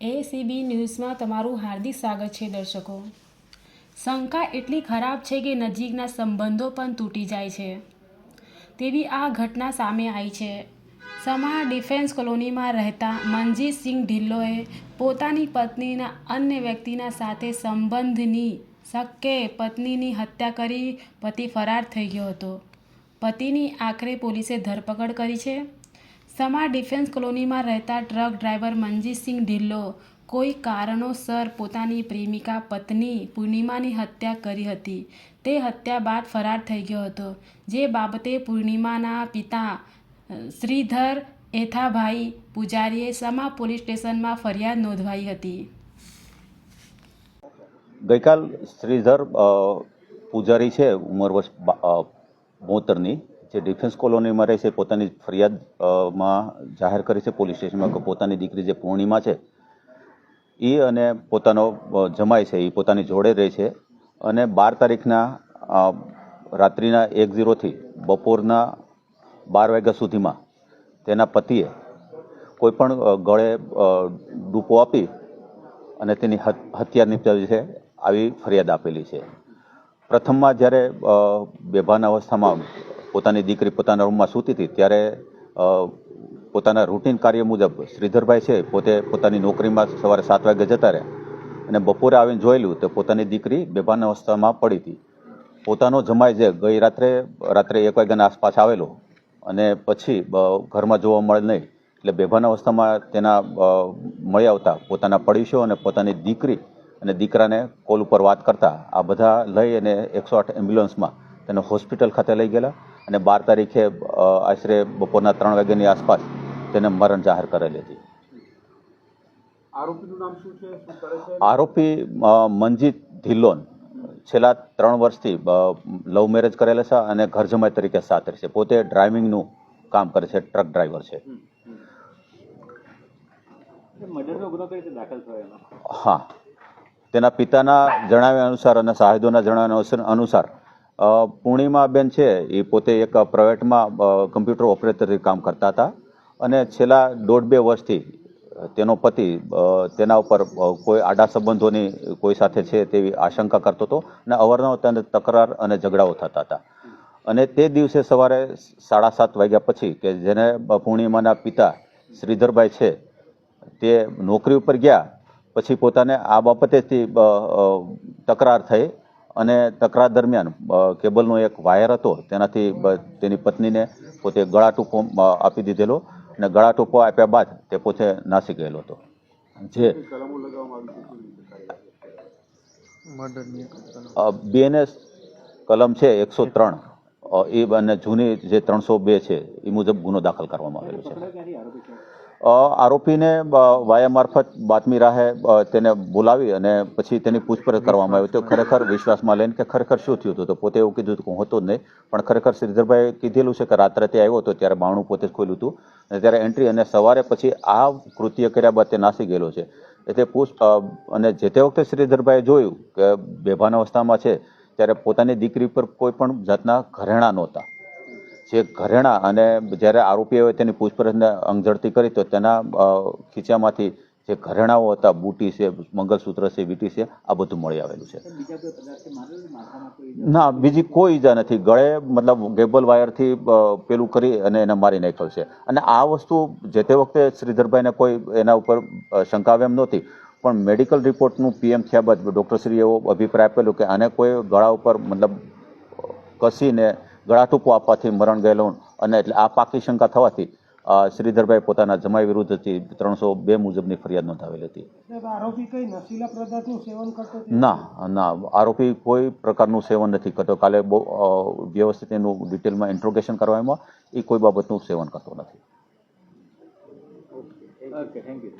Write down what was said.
ACB ન્યૂઝમાં તમારું હાર્દિક સ્વાગત છે, દર્શકો. શંકા એટલી ખરાબ છે કે નજીકના સંબંધો પણ તૂટી જાય છે. તેવી આ ઘટના સામે આવી છે. સમા ડિફેન્સ કોલોનીમાં રહેતા મનજીતસિંહ ઢિલ્લોએ પોતાની પત્નીના અન્ય વ્યક્તિના સાથે સંબંધની શક્કે પત્નીની હત્યા કરી પતિ ફરાર થઈ ગયો હતો. પતિની આખરે પોલીસે ધરપકડ કરી છે. સમા ડિફેન્સ કોલોનીમાં રહેતા ટ્રક ડ્રાઈવર મનજીતસિંહ ઢિલ્લો કોઈ કારણોસર પોતાની પ્રેમિકા પત્ની પૂર્ણિમાની હત્યા કરી હતી. તે હત્યા બાદ ફરાર થઈ ગયો હતો. જે બાબતે પૂર્ણિમાના પિતા શ્રીધર એથાભાઈ પૂજારીએ સમા પોલીસ સ્ટેશનમાં ફરિયાદ નોંધવાઈ હતી. ગઈકાલ શ્રીધર પૂજારી છે, ઉંમર વર્ષ બોતેરની. જે ડિફેન્સ કોલોનીમાં રહે છે, પોતાની ફરિયાદમાં જાહેર કરી છે પોલીસ સ્ટેશનમાં કે પોતાની દીકરી જે પૂર્ણિમા છે એ અને પોતાનો જમાય છે એ પોતાની જોડે રહે છે. અને બાર તારીખના રાત્રિના એક ઝીરોથી બપોરના બાર વાગ્યા સુધીમાં તેના પતિએ કોઈપણ ગળે ડૂપો આપી અને તેની હત- હત્યા નિપજાવી છે, આવી ફરિયાદ આપેલી છે. પ્રથમમાં જ્યારે બેભાન અવસ્થામાં પોતાની દીકરી પોતાના રૂમમાં સૂતી હતી, ત્યારે પોતાના રૂટીન કાર્ય મુજબ શ્રીધરભાઈ છે પોતે પોતાની નોકરીમાં સવારે સાત વાગે જતા રહ્યા અને બપોરે આવીને જોયેલું તો પોતાની દીકરી બેભાન અવસ્થામાં પડી હતી. પોતાનો જમાઈ જે ગઈ રાત્રે રાત્રે એક વાગ્યાના આસપાસ આવેલો અને પછી ઘરમાં જોવા મળે નહીં એટલે બેભાન અવસ્થામાં તેના મળી આવતા પોતાના પડોશીઓ અને પોતાની દીકરી અને દીકરાને કોલ ઉપર વાત કરતા આ બધા લઈ અને એકસો આઠ એમ્બ્યુલન્સમાં તેને હોસ્પિટલ ખાતે લઈ ગયેલા. અને બાર તારીખે આશરે બપોરના ત્રણ વાગ્યાની આસપાસ તેને મરણ જાહેર કરેલી હતી. આરોપી મંજીત ધિલ્લોન છેલ્લા ત્રણ વર્ષથી લવ મેરેજ કરેલા છે અને ઘર જમાઈ તરીકે સાથે છે. પોતે ડ્રાઇવિંગનું કામ કરે છે ટ્રક ડ્રાઈવર છે. હા. તેના પિતાના જણાવ્યા અનુસાર અને સાહેદોના જણાવ્યા અનુસાર- પૂર્ણિમાબેન છે, એ પોતે એક પ્રાઇવેટમાં કમ્પ્યુટર ઓપરેટરથી કામ કરતા હતા. અને છેલ્લા દોઢ બે વર્ષથી તેનો પતિ તેના ઉપર કોઈ આડા સંબંધોની કોઈ સાથે છે તેવી આશંકા કરતો હતો અને અવારનવાર તેને તકરાર અને ઝઘડાઓ થતા હતા. અને તે દિવસે સવારે સાડા સાત વાગ્યા પછી કે જેને પૂર્ણિમાના પિતા શ્રીધરભાઈ છે, તે નોકરી ઉપર ગયા. પછી પોતાને આ બાબતેથી તકરાર થઈ અને તકરાર દરમિયાન કેબલનો એક વાયર હતો, તેનાથી તેની પત્નીને પોતે ગળા આપી દીધેલો અને ગળા આપ્યા બાદ તે પોતે નાસી ગયેલો હતો. જે બીએનએસ કલમ છે એકસો ત્રણ. એ અને જૂની જે ત્રણસો બે છે, એ મુજબ ગુનો દાખલ કરવામાં આવેલો છે. આરોપીને વાયા મારફત બાતમી રાહે તેને બોલાવી અને પછી તેની પૂછપરછ કરવામાં આવી. તો ખરેખર વિશ્વાસમાં લઈને કે ખરેખર શું થયું હતું? તો પોતે એવું કીધું હતું હું હતો જ નહીં, પણ ખરેખર શ્રીધરભાઈએ કીધેલું છે કે રાત્રે તે આવ્યો હતો ત્યારે બાણું પોતે જ ખોલ્યું હતું. અને ત્યારે એન્ટ્રી અને સવારે પછી આ કૃત્ય કર્યા બાદ તે નાસી ગયેલો છે. એટલે પૂછ અને જે તે વખતે શ્રીધરભાઈએ જોયું કે બેભાન અવસ્થામાં છે, ત્યારે પોતાની દીકરી પર કોઈ પણ જાતના ઘરેણા નહોતા. જે ઘરેણા અને જ્યારે આરોપીઓએ તેની પૂછપરછને અંગઝડતી કરી તો તેના ખીચામાંથી જે ઘરેણાઓ હતા, બુટી છે, મંગલસૂત્ર છે, વીટી છે, આ બધું મળી આવેલું છે. ના, બીજી કોઈ ઈજા નથી. ગળે મતલબ ગેબલ વાયરથી પેલું કરી અને એને મારી નાખ્યો છે. અને આ વસ્તુ જે તે વખતે શ્રીધરભાઈને કોઈ એના ઉપર શંકાવે એમ નહોતી. પણ મેડિકલ રિપોર્ટનું પીએમ થયા બાદ ડૉક્ટરશ્રીએ એવો અભિપ્રાય આપેલો કે આને કોઈ ગળા ઉપર મતલબ કસીને ગળા ટૂંકો આપવાથી મરણ ગયેલો અને એટલે આ પાકી શંકા થવાથી શ્રીધરભાઈ પોતાના જમાઈ વિરુદ્ધથી ત્રણસો બે મુજબની ફરિયાદ નોંધાવેલી હતી. સાહેબ આરોપી કઈ નશીલા પદાર્થનું સેવન કરતો હતો? ના ના આરોપી કોઈ પ્રકારનું સેવન નથી કરતો. કાલે બહુ વ્યવસ્થિત એનું ડિટેલમાં ઇન્ટ્રોગેશન કરવામાં એ કોઈ બાબતનું સેવન કરતો નથી. Okay thank you